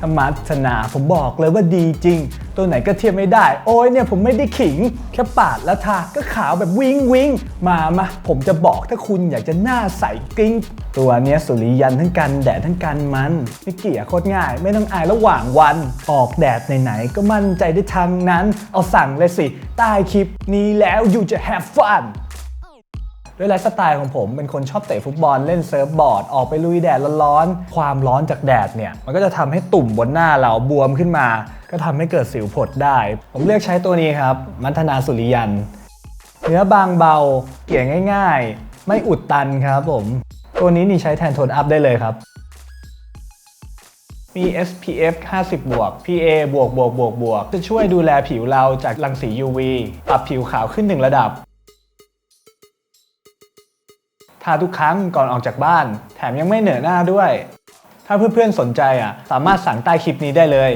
ธรรมัฒนาผมบอกเลยว่าดีจริง ตัวไหนก็เทียบไม่ได้ โอ้ยเนี่ยผมไม่ได้ขิง แค่ปาดแล้วทาก็ขาวแบบวิงวิงมามาผมจะบอกถ้าคุณอยากจะหน้าใสกิ้ง ตัวเนี้ยสุริยันทั้งกันแดดทั้งกันมันไม่เกี่ยโคตรง่าย ไม่ต้องอายระหว่างวัน ออกแดดไหนๆก็มั่นใจได้ทางนั้น เอาสั่งเลยสิ ใต้คลิปนี้แล้วอยู่จะ have fun ด้วยไลฟ์สไตล์ของผมเป็นคนชอบเตะฟุตบอลเล่นเซิร์ฟบอร์ด ออกไปลุยแดดร้อนๆความร้อนจากแดดเนี่ย มันก็จะทำให้ตุ่มบนหน้าเราบวมขึ้นมา ก็ทำให้เกิดสิวผดได้ ผมเลือกใช้ตัวนี้ครับ มัทนาสุริยัน เนื้อบางเบา เกลี่ยง่าย ๆ ไม่อุดตันครับผม ตัวนี้นี่ใช้แทนโทนอัพได้เลยครับมี SPF 50 บวก PA บวกบวกบวกบวกจะช่วยดูแลผิวเราจากรังสี UV ปรับผิวขาวขึ้นหนึ่งระดับ ทาทุกครั้งก่อนออกจากบ้าน แถมยังไม่เหนอะหน้าด้วย ถ้าเพื่อนๆสนใจอะสามารถสั่งใต้คลิปนี้ได้เลย